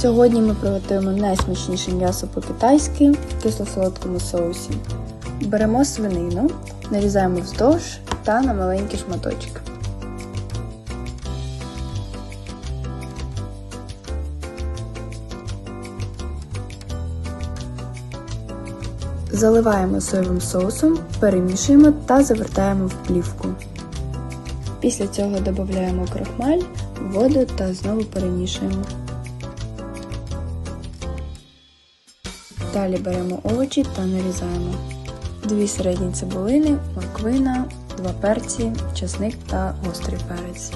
Сьогодні ми приготуємо найсмачніше м'ясо по-китайськи в кисло-солодкому соусі. Беремо свинину, нарізаємо вздовж та на маленькі шматочки. Заливаємо соєвим соусом, перемішуємо та завертаємо в плівку. Після цього додаємо крахмаль, воду та знову перемішуємо. Далі беремо овочі та нарізаємо. Дві середні цибулини, морквина, два перці, часник та гострий перець.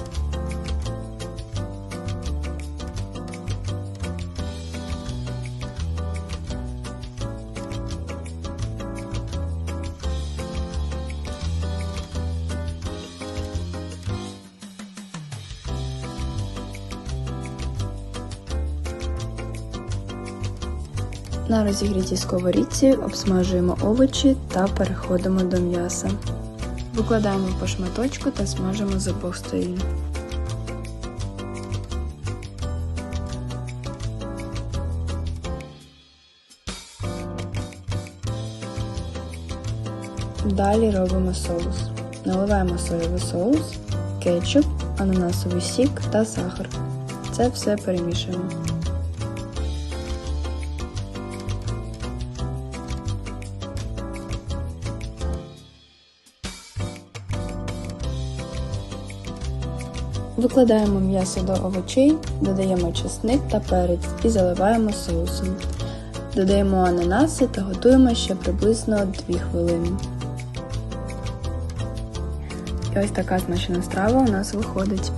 На розігрітій сковорідці обсмажуємо овочі та переходимо до м'яса. Викладаємо по шматочку та смажимо з обох сторін. Далі робимо соус. Наливаємо соєвий соус, кетчуп, ананасовий сік та сахар. Це все перемішуємо. Викладаємо м'ясо до овочей, додаємо чесник та перець і заливаємо соусом. Додаємо ананаси та готуємо ще приблизно 2 хвилини. І ось така смачна страва у нас виходить.